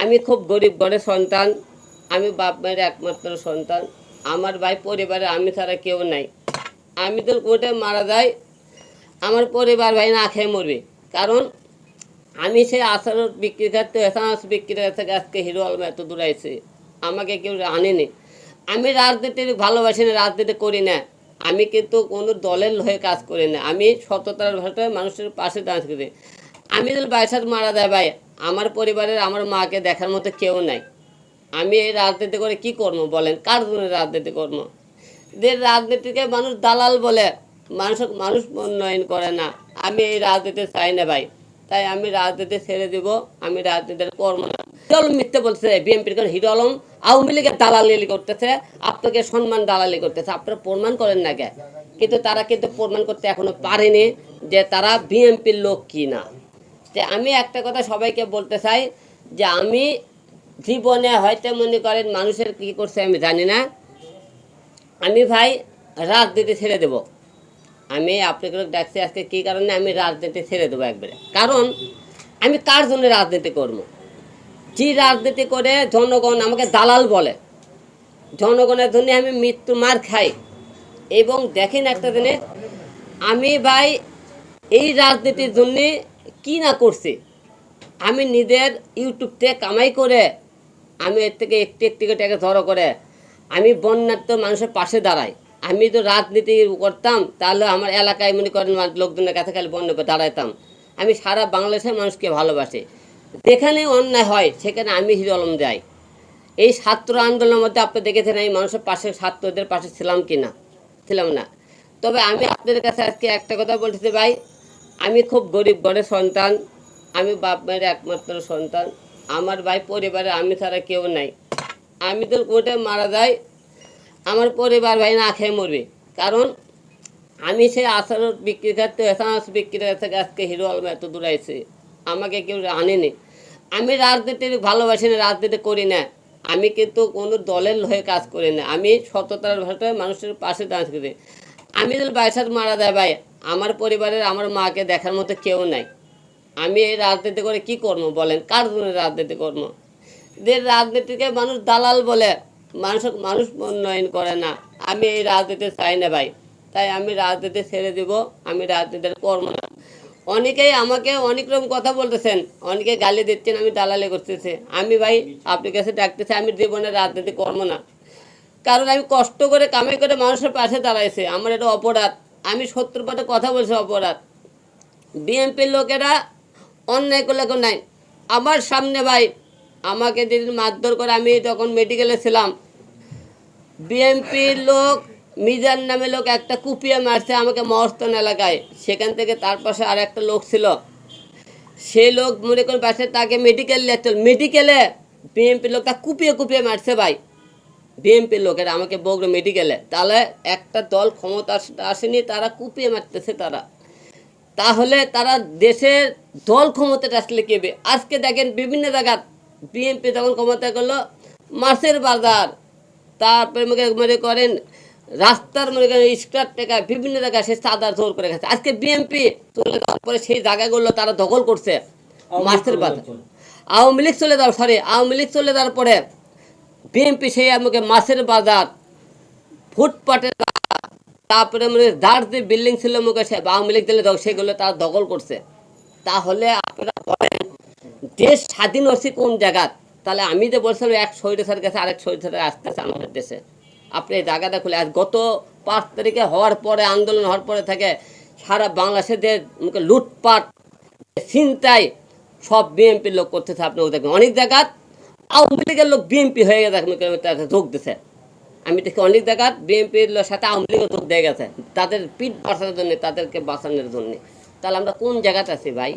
আমি খুব গরিব ঘরের সন্তান, আমি বাপ মায়ের একমাত্র সন্তান, আমার ভাই পরিবারে আমি ছাড়া কেউ নাই। আমি তো কোর্টে মারা যাই, আমার পরিবার ভাই না খেয়ে মরবে। কারণ আমি সেই আসার বিক্রি করতে এসাঁস বিক্রি থেকে আজকে হিরো আলম এত দূর আইছে। আমাকে কেউ আনেনি। আমি রাজনীতি ভালোবাসি না, রাজনীতি করি না। আমি কিন্তু কোনো দলের হয়ে কাজ করি না। আমি সততার ভাষায় মানুষের পাশে দাঁড় করি আমি যদি বাইসার মারা দেয় ভাই আমার পরিবারের, আমার মাকে দেখার মতো কেউ নাই। আমি এই রাজনীতি করে কি করব বলেন? কার জন্য রাজনীতি করব? যে রাজনীতিকে মানুষ দালাল বলে, মানুষ মানুষ উন্নয়ন করে না। আমি এই রাজনীতি চাই না ভাই। তাই আমি রাজনীতি ছেড়ে দিব, আমি রাজনীতির কর্ম না। হিরো মিথ্যে বলছে, বিএনপির কারণ হিরো আলম আওয়ামী লীগের দালালি করতেছে, আপনাকে সম্মান দালালি করতেছে। আপনারা প্রমাণ করেন না কে? কিন্তু তারা কিন্তু প্রমাণ করতে এখনও পারেনি যে তারা বিএনপির লোক কি না যে আমি একটা কথা সবাইকে বলতে চাই যে আমি জীবনে হয়তো মনে করেন মানুষের কি করছে আমি জানি না। আমি ভাই রাজনীতি ছেড়ে দেব। আমি আপনাকে ডাকছি আজকে কী কারণে আমি রাজনীতি ছেড়ে দেবো একবারে। কারণ আমি কার জন্য রাজনীতি করব? যে রাজনীতি করে জনগণ আমাকে দালাল বলে, জনগণের জন্য আমি মৃত্যু মার খাই। এবং দেখেন একটা জিনিস, আমি ভাই এই রাজনীতির জন্যে কি না করছি? আমি নিজের ইউটিউব থেকে কামাই করে, আমি এর থেকে একটি একটি টাকা জড়ো করে, আমি বন্যার্থ মানুষের পাশে দাঁড়াই। আমি তো রাজনীতি করতাম, তাহলে আমার এলাকায় মনে করেন লোকজনের কাছে খালি বন্য দাঁড়াইতাম। আমি সারা বাংলাদেশের মানুষকে ভালোবাসি। যেখানে অন্যায় হয়, সেখানে আমি হিরো যাই। এই ছাত্র আন্দোলনের মধ্যে আপনি দেখেছেন আমি মানুষের পাশে, ছাত্রদের পাশে ছিলাম কি না ছিলাম না। তবে আমি আপনাদের কাছে আজকে একটা কথা বলতেছি ভাই আমি খুব গরিব ঘরের সন্তান, আমি বাপ মায়ের একমাত্র সন্তান, আমার ভাই পরিবারে আমি ছাড়া কেউ নাই। আমি তো কোর্টে মারা যাই, আমার পরিবার ভাই না খেয়ে মরবে। কারণ আমি সেই আসার বিক্রি করতে এসাঁস বিক্রি থেকে আজকে হিরো আলম এত দূর আইছে। আমাকে কেউ আনেনি। আমি রাজনীতি ভালোবাসি না, রাজনীতি করি না। আমি কিন্তু কোনো দলের হয়ে কাজ করি না। আমি সততার ভাষায় মানুষের পাশে দাঁড় করি আমি যদি বাইসার মারা দেয় ভাই আমার পরিবারের আমার মাকে দেখার মতো কেউ নাই। আমি এই রাজনীতি করে কি করব বলেন? কার জন্য রাজনীতি করব? যে রাজনীতিকে মানুষ দালাল বলে মানুষ মানুষ উন্নয়ন করে না। আমি এই রাজনীতি চাই না ভাই। তাই আমি রাজনীতি ছেড়ে দিব, আমি রাজনীতির করব না। অনেকেই আমাকে অনেক রকম কথা বলতেছেন, অনেকে গালি দিচ্ছেন, আমি দালালি করতেছে। আমি ভাই, আপনার কাছে ডাকতেছি, আমি জীবনে রাজনীতি করব না। কারণ আমি কষ্ট করে কামাই করে মানুষের পাশে দাঁড়াইছে। আমার এটা অপরাধ। আমি সত্তর পাতে কথা বলছি অপরাধ। বিএনপির লোকেরা অন্যায় করলে কেউ নাই। আমার সামনে ভাই, আমাকে যেদিন মারধর করে আমি তখন মেডিকেলে ছিলাম। বিএনপির লোক, মিজান নামে লোক একটা কুপিয়ে মারছে আমাকে মহস্তন এলাকায়। সেখান থেকে তার পাশে আর একটা লোক ছিল। সে লোক মনে করেন পাশে তাকে মেডিকেল লেছিল মেডিকেলে বিএনপির লোক তা কুপিয়ে কুপিয়ে মারছে ভাই। বিএনপির লোকেরা আমাকে বগড়ো মেডিকেলে তাহলে একটা দল ক্ষমতা আসেনি তারা কুপিয়ে মারতেছে তারা। তাহলে তারা দেশের দল ক্ষমতাটা আসলে কেবে আজকে দেখেন বিভিন্ন জায়গা বিএনপি যখন ক্ষমতা করল মাছের বাজার তারপরে মনে মনে করেন রাস্তার মনে করেন স্টার টেকা বিভিন্ন জায়গায় সে চাঁদা জোর করে গেছে। আজকে বিএনপি চলে যাওয়ার পরে সেই জায়গাগুলো তারা দখল করছে মাছের বাজার। আওয়ামী লীগ চলে যাওয়ার সরি আওয়ামী লীগ চলে যাওয়ার পরে বিএনপি সেই আমাকে মাছের বাজার ফুটপাটের তারপরে মানে যার যে বিল্ডিং ছিল মুখে সে আওয়ামী লীগ দিলে, সেগুলো তারা দখল করছে। তাহলে আপনারা বলেন, দেশ স্বাধীন হচ্ছে কোন জায়গা তাহলে আমি যে বলছিলাম, এক শহীদের কাছে আরেক শহীদের আসতেছে আমাদের দেশে। আপনি এই জায়গাটা খুলে, আজ গত পাঁচ তারিখে হওয়ার পরে, আন্দোলন হওয়ার পরে থেকে সারা বাংলাদেশে যে লুটপাট, চিন্তায় সব বিএনপির লোক করতেছে আপনি ওদেরকে। অনেক জায়গা আওয়ামী লীগের লোক বিএনপি হয়ে গেছে যোগ দিছে। আমি দেখি অনেক জায়গায় বিএনপির সাথে আওয়ামী লীগও যোগ দিয়ে গেছে। তাদের পিঠ বাঁচানোর জন্য, তাদেরকে বাঁচানোর জন্য। তাহলে আমরা কোন জায়গাতে আছি ভাই?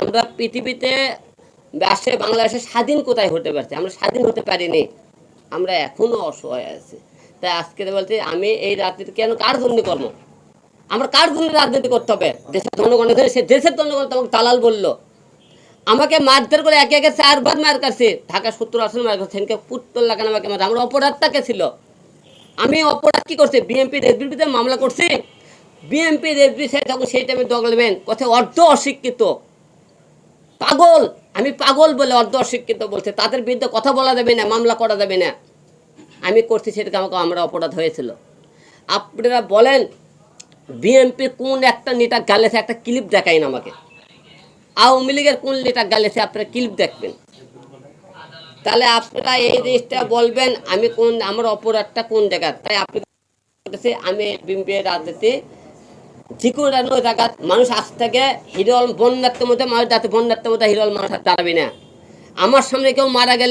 আমরা পৃথিবীতে আসে বাংলাদেশে স্বাধীন কোথায় হতে পারছি? আমরা স্বাধীন হতে পারিনি। আমরা এখনও অসহায় আছি। তাই আজকে বলছি, আমি এই রাজনীতি কেন কার জন্য কর্ম আমরা কার জন্য রাজনীতি করতে হবে? দেশের জনগণের সে দেশের জনগণ তো আমাকে দালাল বলল। আমাকে মারধর করে একে একে চারবার মার কাছে। ঢাকা সত্তর আসন মার কাছে। সেদিনকে পুত্তর লাগানো আমাকে মার আমার অপরাধটাকে ছিল। আমি অপরাধ কি করছি? বিএনপির এসবিতে মামলা করছি। বিএনপির এসবি সে তখন সেই টাইমে দখলবেন কথা অর্ধ অশিক্ষিত। পাগল! আমি পাগল বলে অর্ধ অশিক্ষিত বলছে। তাদের বিরুদ্ধে কথা বলা যাবে না, মামলা করা যাবে না। আমি করছি সেটাকে আমাকে আমরা অপরাধ হয়েছিল। আপনারা বলেন বিএনপি কোন একটা নেতা গালেছে একটা ক্লিপ দেখাই না আমাকে। আওয়ামী লীগের কোন নেতা গালেছে আপনারা ক্লিপ দেখবেন। তাহলে আপনারা এই জিনিসটা বলবেন, আমি কোন, আমার অপরাধটা কোন জায়গার তাই আপনি আমি বিএনপির রাজনীতি যে কোনো জায়গা মানুষ আজ থেকে হিরল বন্যার্থের মধ্যে মানুষ যাতে বন্যার্থের মধ্যে হিরল মানুষ দাঁড়াবে না। আমার সামনে কেউ মারা গেলে